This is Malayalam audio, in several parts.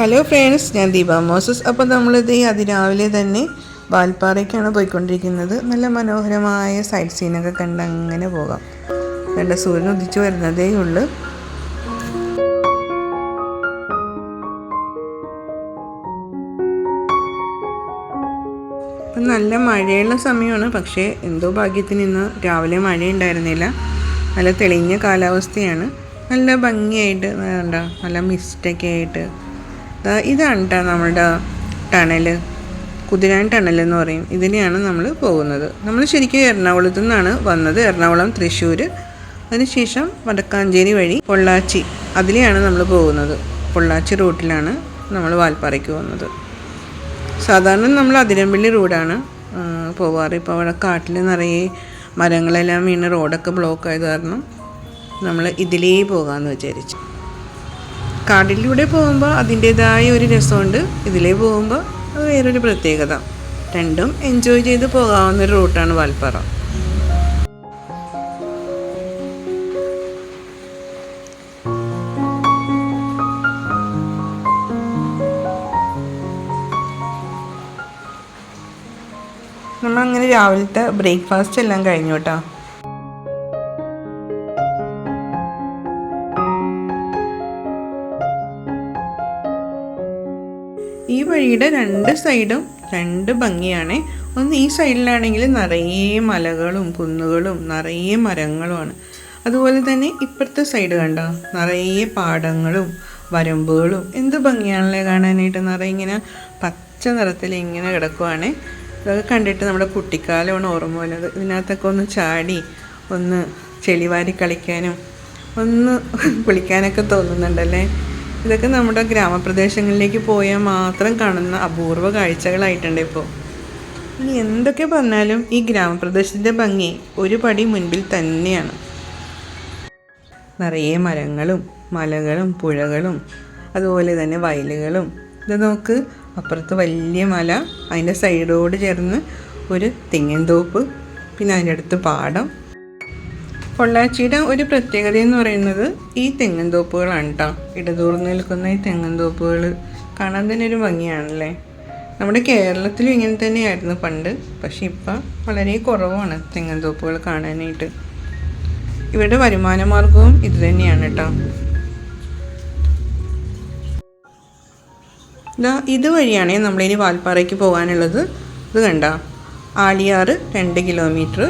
ഹലോ ഫ്രണ്ട്സ് ഞാൻ ദീപ മോസസ്. അപ്പോൾ നമ്മളിത് അതിരാവിലെ തന്നെ വാൽപ്പാറയ്ക്കാണ് പോയിക്കൊണ്ടിരിക്കുന്നത്. നല്ല മനോഹരമായ സൈഡ് സീനൊക്കെ കണ്ട് അങ്ങനെ പോകാം. നല്ല സൂര്യൻ ഉദിച്ചു വരുന്നതേ ഉള്ളൂ. നല്ല മഴയുള്ള സമയമാണ്. പക്ഷേ എന്തോ ഭാഗ്യത്തിന് ഇന്ന് രാവിലെ മഴയുണ്ടായിരുന്നില്ല. നല്ല തെളിഞ്ഞ കാലാവസ്ഥയാണ്. നല്ല ഭംഗിയായിട്ട് എന്താ നല്ല മിസ്റ്റൊക്കെ ആയിട്ട് ഇതാണ് കേട്ടോ നമ്മുടെ ടണൽ കുതിരാൻ ടണൽ എന്ന് പറയും. ഇതിനെയാണ് നമ്മൾ പോകുന്നത്. നമ്മൾ ശരിക്കും എറണാകുളത്തു നിന്നാണ് വന്നത്. എറണാകുളം തൃശ്ശൂർ അതിനുശേഷം വടക്കാഞ്ചേരി വഴി പൊള്ളാച്ചി. അതിലെയാണ് നമ്മൾ പോകുന്നത്. പൊള്ളാച്ചി റൂട്ടിലാണ് നമ്മൾ വാൽപ്പാറയ്ക്ക് പോകുന്നത്. സാധാരണ നമ്മൾ അതിരമ്പള്ളി റോഡാണ് പോവാറ്. ഇപ്പോൾ അവിടെ കാട്ടിൽ നിറയെ മരങ്ങളെല്ലാം വീണ് റോഡൊക്കെ ബ്ലോക്ക് ആയത് കാരണം നമ്മൾ ഇതിലേ പോകാമെന്ന് വിചാരിച്ചു. കാടിലൂടെ പോകുമ്പോൾ അതിന്റേതായ ഒരു രസമുണ്ട്. ഇതിലേ പോകുമ്പോൾ അത് വേറൊരു പ്രത്യേകത. രണ്ടും എൻജോയ് ചെയ്ത് പോകാവുന്ന ഒരു റൂട്ടാണ് വാൽപ്പാറ. നമ്മളങ്ങനെ രാവിലത്തെ ബ്രേക്ക്ഫാസ്റ്റ് എല്ലാം കഴിഞ്ഞു കേട്ടോ. വഴിയുടെ രണ്ട് സൈഡും രണ്ട് ഭംഗിയാണ്. ഒന്ന് ഈ സൈഡിലാണെങ്കിൽ നിറയെ മലകളും കുന്നുകളും നിറയെ മരങ്ങളുമാണ്. അതുപോലെ തന്നെ ഇപ്പുറത്തെ സൈഡ് കണ്ടോ? നിറയെ പാടങ്ങളും വരമ്പുകളും. എന്ത് ഭംഗിയാണല്ലേ കാണാനായിട്ട്? നിറയെ ഇങ്ങനെ പച്ച നിറത്തിൽ ഇങ്ങനെ കിടക്കുവാണ്. ഇതൊക്കെ കണ്ടിട്ട് നമ്മുടെ കുട്ടിക്കാലമാണ് ഓർമ്മ വരുന്നത്. ഇതിനകത്തൊക്കെ ഒന്ന് ചാടി ഒന്ന് ചെളിവാരി കളിക്കാനും ഒന്ന് കുളിക്കാനൊക്കെ തോന്നുന്നുണ്ടല്ലേ? ഇതൊക്കെ നമ്മുടെ ഗ്രാമപ്രദേശങ്ങളിലേക്ക് പോയാൽ മാത്രം കാണുന്ന അപൂർവ കാഴ്ചകളായിട്ടുണ്ട് ഇപ്പോൾ. ഇനി എന്തൊക്കെ പറഞ്ഞാലും ഈ ഗ്രാമപ്രദേശത്തിന്റെ ഭംഗി ഒരു പടി മുൻപിൽ തന്നെയാണ്. നിറയെ മരങ്ങളും മലകളും പുഴകളും അതുപോലെ തന്നെ വയലുകളും. ഇത് നോക്ക് അപ്പുറത്ത് വലിയ മല അതിന്റെ സൈഡോട് ചേർന്ന് ഒരു തെങ്ങിൻ തോപ്പ് പിന്നെ അതിന്റെ അടുത്ത് പാടം പൊള്ളാച്ചിയുടെ ഒരു പ്രത്യേകത എന്ന് പറയുന്നത് ഈ തെങ്ങൻ തോപ്പുകളാണ് കേട്ടോ ഇടതൂർന്ന് നിൽക്കുന്ന ഈ തെങ്ങൻ തോപ്പുകൾ കാണാൻ തന്നെ ഒരു ഭംഗിയാണല്ലേ? നമ്മുടെ കേരളത്തിലും ഇങ്ങനെ തന്നെയായിരുന്നു പണ്ട്. പക്ഷെ ഇപ്പം വളരെ കുറവാണ് തെങ്ങൻ തോപ്പുകൾ കാണാനായിട്ട്. ഇവരുടെ വരുമാന മാർഗവും ഇത് തന്നെയാണ് കേട്ടോ ഇതാ ഇതുവഴിയാണ് നമ്മളിനി വാൽപ്പാറയ്ക്ക് പോകാനുള്ളത്. ഇത് കണ്ട? ആലിയാറ് രണ്ട് കിലോമീറ്റർ.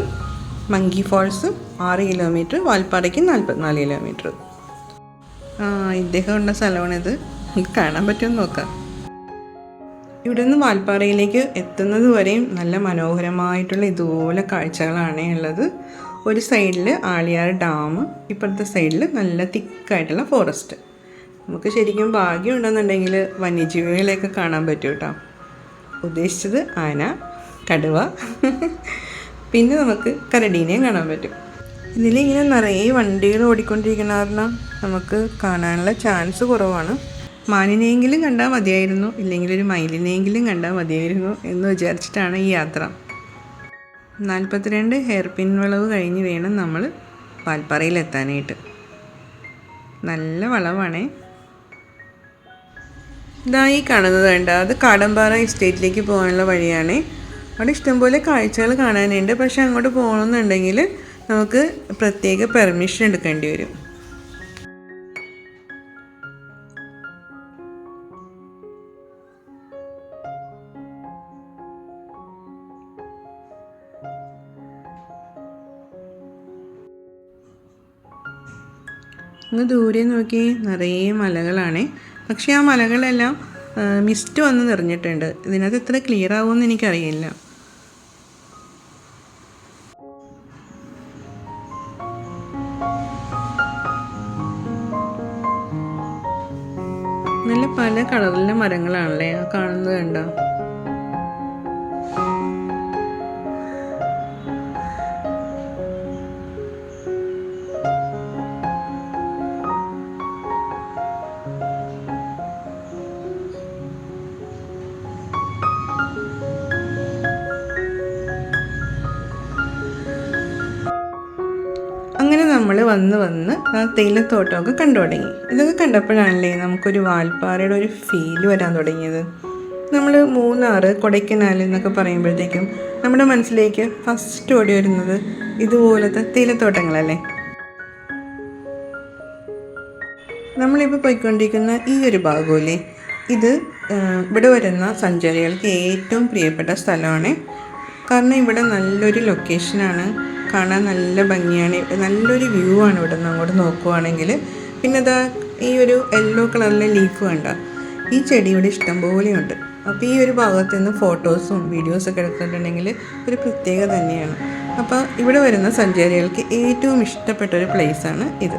മങ്കി ഫോൾസ് ആറ് കിലോമീറ്റർ വാൽപ്പാറയ്ക്ക് നാൽപ്പത്തിനാല് കിലോമീറ്റർ. ഇദ്ദേഹം ഉള്ള സ്ഥലമാണിത്. കാണാൻ പറ്റുമെന്ന് നോക്കാം. ഇവിടെ നിന്ന് വാൽപ്പാറയിലേക്ക് എത്തുന്നത് വരെയും നല്ല മനോഹരമായിട്ടുള്ള ഇതുപോലെ കാഴ്ചകളാണ് ഉള്ളത്. ഒരു സൈഡിൽ ആളിയാർ ഡാം ഇപ്പുറത്തെ സൈഡിൽ നല്ല തിക്കായിട്ടുള്ള ഫോറസ്റ്റ്. നമുക്ക് ശരിക്കും ഭാഗ്യം ഉണ്ടെന്നുണ്ടെങ്കിൽ വന്യജീവികളെയൊക്കെ കാണാൻ പറ്റും കേട്ടോ. ഉദ്ദേശിച്ചത് ആന കടുവ. പിന്നെ നമുക്ക് കരടീനെയും കാണാൻ പറ്റും. ഇതിലിങ്ങനെ നിറയെ വണ്ടികൾ ഓടിക്കൊണ്ടിരിക്കുന്ന കാരണം നമുക്ക് കാണാനുള്ള ചാൻസ് കുറവാണ്. മാനിനെയെങ്കിലും കണ്ടാൽ മതിയായിരുന്നു ഇല്ലെങ്കിൽ ഒരു മയിലിനെയെങ്കിലും കണ്ടാൽ മതിയായിരുന്നു എന്ന് വിചാരിച്ചിട്ടാണ് ഈ യാത്ര. നാൽപ്പത്തിരണ്ട് ഹെയർ പിൻ വളവ് കഴിഞ്ഞ് വേണം നമ്മൾ പാൽപ്പാറയിലെത്താനായിട്ട്. നല്ല വളവാണേ. ഇതാ ഈ കാണുന്നത് വേണ്ട അത് കാടമ്പാറ എസ്റ്റേറ്റിലേക്ക് പോകാനുള്ള വഴിയാണ്. അവിടെ ഇഷ്ടംപോലെ കാഴ്ചകൾ കാണാനുണ്ട്. പക്ഷെ അങ്ങോട്ട് പോകണമെന്നുണ്ടെങ്കിൽ നമുക്ക് പ്രത്യേക പെർമിഷൻ എടുക്കേണ്ടി വരും. ഒന്ന് ദൂരെ നോക്കി. നിറയെ മലകളാണ്. പക്ഷേ ആ മലകളെല്ലാം മിസ്റ്റ് വന്ന് നിറഞ്ഞിട്ടുണ്ട്. ഇതിനകത്ത് എത്ര ക്ലിയർ ആവുമെന്ന് എനിക്കറിയില്ല. മരങ്ങളാണല്ലേ ആ കാണുന്നത് കണ്ടോ? നമ്മൾ വന്ന് വന്ന് തേയിലത്തോട്ടമൊക്കെ കണ്ടു തുടങ്ങി. ഇതൊക്കെ കണ്ടപ്പോഴാണല്ലേ നമുക്കൊരു വാൽപ്പാറയുടെ ഒരു ഫീൽ വരാൻ തുടങ്ങിയത്. നമ്മൾ മൂന്നാർ കൊടൈക്കനാൽ എന്നൊക്കെ പറയുമ്പോഴത്തേക്കും നമ്മുടെ മനസ്സിലേക്ക് ഫസ്റ്റ് ഓടി വരുന്നത് ഇതുപോലത്തെ തേയിലത്തോട്ടങ്ങളല്ലേ? നമ്മളിപ്പോൾ പോയിക്കൊണ്ടിരിക്കുന്ന ഈ ഒരു ഭാഗമില്ലേ? ഇത് ഇവിടെ വരുന്ന സഞ്ചാരികൾക്ക് ഏറ്റവും പ്രിയപ്പെട്ട സ്ഥലമാണ്. കാരണം ഇവിടെ നല്ലൊരു ലൊക്കേഷനാണ് കാണാൻ നല്ല ഭംഗിയാണ്. നല്ലൊരു വ്യൂ ആണ് ഇവിടെ നിന്ന് അങ്ങോട്ട് നോക്കുവാണെങ്കിൽ. പിന്നെ അതാ ഈ ഒരു യെല്ലോ കളറിലെ ലീഫ് കണ്ട. ഈ ചെടി ഇവിടെ ഇഷ്ടംപോലെയുണ്ട് അപ്പോൾ ഈ ഒരു ഭാഗത്ത് നിന്ന് ഫോട്ടോസും വീഡിയോസൊക്കെ എടുത്തിട്ടുണ്ടെങ്കിൽ ഒരു പ്രത്യേകത തന്നെയാണ്. അപ്പോൾ ഇവിടെ വരുന്ന സഞ്ചാരികൾക്ക് ഏറ്റവും ഇഷ്ടപ്പെട്ട ഒരു പ്ലേസാണ് ഇത്.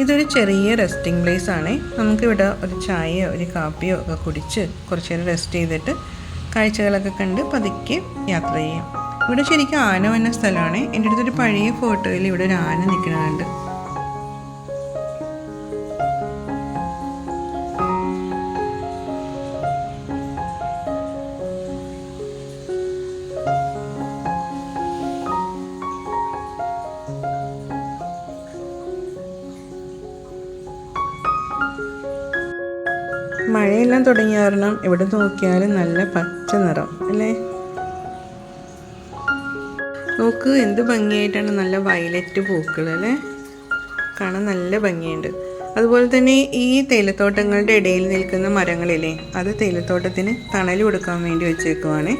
ഇതൊരു ചെറിയ റെസ്റ്റിംഗ് പ്ലേസ് ആണ്. നമുക്കിവിടെ ഒരു ചായയോ ഒരു കാപ്പിയോ ഒക്കെ കുടിച്ച് കുറച്ച് നേരം റെസ്റ്റ് ചെയ്തിട്ട് കാഴ്ചകളൊക്കെ കണ്ട് പതുക്കെ യാത്ര ചെയ്യാം. ഇവിടെ ശരിക്കും ആന വന്ന സ്ഥലമാണ്. എന്റെ അടുത്തൊരു പഴയ ഫോട്ടോയിൽ ഇവിടെ ഒരു ആന നിൽക്കുന്നുണ്ട്. മഴയെല്ലാം തുടങ്ങിയ കാരണം എവിടെ നോക്കിയാലും നല്ല പച്ച നിറം അല്ലേ? നോക്ക് എന്ത് ഭംഗിയായിട്ടാണ് നല്ല വയലറ്റ് പൂക്കൾ അല്ലേ? കാണാൻ നല്ല ഭംഗിയുണ്ട്. അതുപോലെ തന്നെ ഈ തേയിലത്തോട്ടങ്ങളുടെ ഇടയിൽ നിൽക്കുന്ന മരങ്ങളില്ലേ അത് തേയിലത്തോട്ടത്തിന് തണൽ കൊടുക്കാൻ വേണ്ടി വെച്ചേക്കുവാണേ.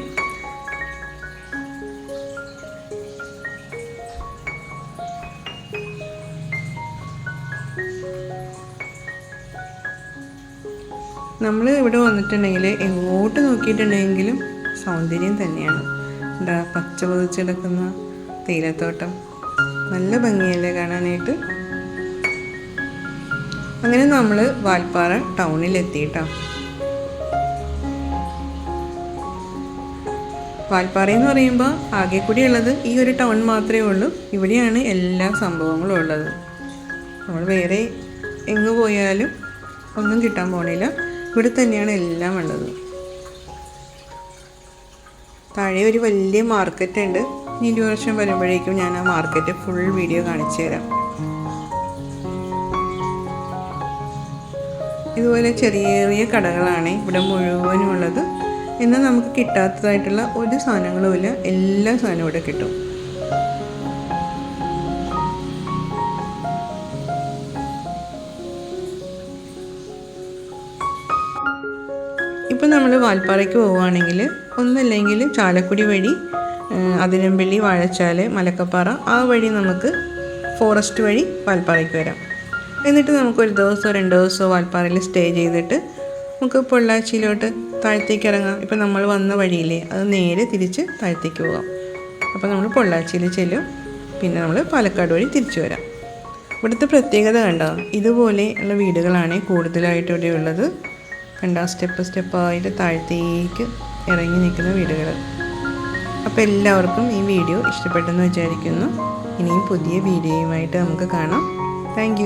നമ്മൾ ഇവിടെ വന്നിട്ടുണ്ടെങ്കിൽ എങ്ങോട്ട് നോക്കിയിട്ടുണ്ടെങ്കിലും സൗന്ദര്യം തന്നെയാണ്. എന്താ പച്ച പൊതിച്ചെടുക്കുന്ന തേയിലത്തോട്ടം. നല്ല ഭംഗിയല്ലേ കാണാനായിട്ട്? അങ്ങനെ നമ്മൾ വാൽപ്പാറ ടൗണിൽ ടൗണിലെത്തിയിട്ടോ. വാൽപ്പാറ എന്ന് പറയുമ്പോൾ ആകെ കൂടി ഉള്ളത് ഈ ഒരു ടൗൺ മാത്രമേ ഉള്ളൂ. ഇവിടെയാണ് എല്ലാ സംഭവങ്ങളും ഉള്ളത്. നമ്മൾ വേറെ എങ്ങു പോയാലും ഒന്നും കിട്ടാൻ പോണില്ല. ഇവിടെ തന്നെയാണ് എല്ലാം ഉള്ളത്. താഴെ ഒരു വലിയ മാർക്കറ്റ് ഉണ്ട്. ഇനി ഒരു വർഷം വരുമ്പോഴേക്കും ഞാൻ ആ മാർക്കറ്റ് ഫുൾ വീഡിയോ കാണിച്ചു തരാം. ഇതുപോലെ ചെറിയ ചെറിയ കടകളാണ് ഇവിടെ മുഴുവനും ഉള്ളത് എന്നാൽ നമുക്ക് കിട്ടാത്തതായിട്ടുള്ള ഒരു സാധനങ്ങളുമില്ല എല്ലാ സാധനവും ഇവിടെ കിട്ടും. നമ്മൾ വാൽപ്പാറയ്ക്ക് പോവുകയാണെങ്കിൽ ഒന്നല്ലെങ്കിൽ ചാലക്കുടി വഴി അതിരമ്പള്ളി വാഴച്ചാൽ മലക്കപ്പാറ ആ വഴി നമുക്ക് ഫോറസ്റ്റ് വഴി വാൽപ്പാറയ്ക്ക് വരാം. എന്നിട്ട് നമുക്കൊരു ദിവസമോ രണ്ട് ദിവസമോ വാൽപ്പാറയിൽ സ്റ്റേ ചെയ്തിട്ട് നമുക്ക് പൊള്ളാച്ചിയിലോട്ട് താഴത്തേക്ക് ഇറങ്ങാം. ഇപ്പം നമ്മൾ വന്ന വഴിയില്ലേ അത് നേരെ തിരിച്ച് താഴത്തേക്ക് പോകാം. അപ്പോൾ നമ്മൾ പൊള്ളാച്ചിയിൽ ചെല്ലും. പിന്നെ നമ്മൾ പാലക്കാട് വഴി തിരിച്ചു വരാം. ഇവിടുത്തെ പ്രത്യേകത കണ്ടോ? ഇതുപോലെ ഉള്ള വീടുകളാണ് കൂടുതലായിട്ട് ഇവിടെ ഉള്ളത്. കണ്ട സ്റ്റെപ്പ് സ്റ്റെപ്പായിട്ട് താഴത്തേക്ക് ഇറങ്ങി നിൽക്കുന്ന വീടുകൾ. അപ്പോൾ എല്ലാവർക്കും ഈ വീഡിയോ ഇഷ്ടപ്പെട്ടെന്ന് വിചാരിക്കുന്നു. ഇനിയും പുതിയ വീഡിയോയുമായിട്ട് നമുക്ക് കാണാം. താങ്ക്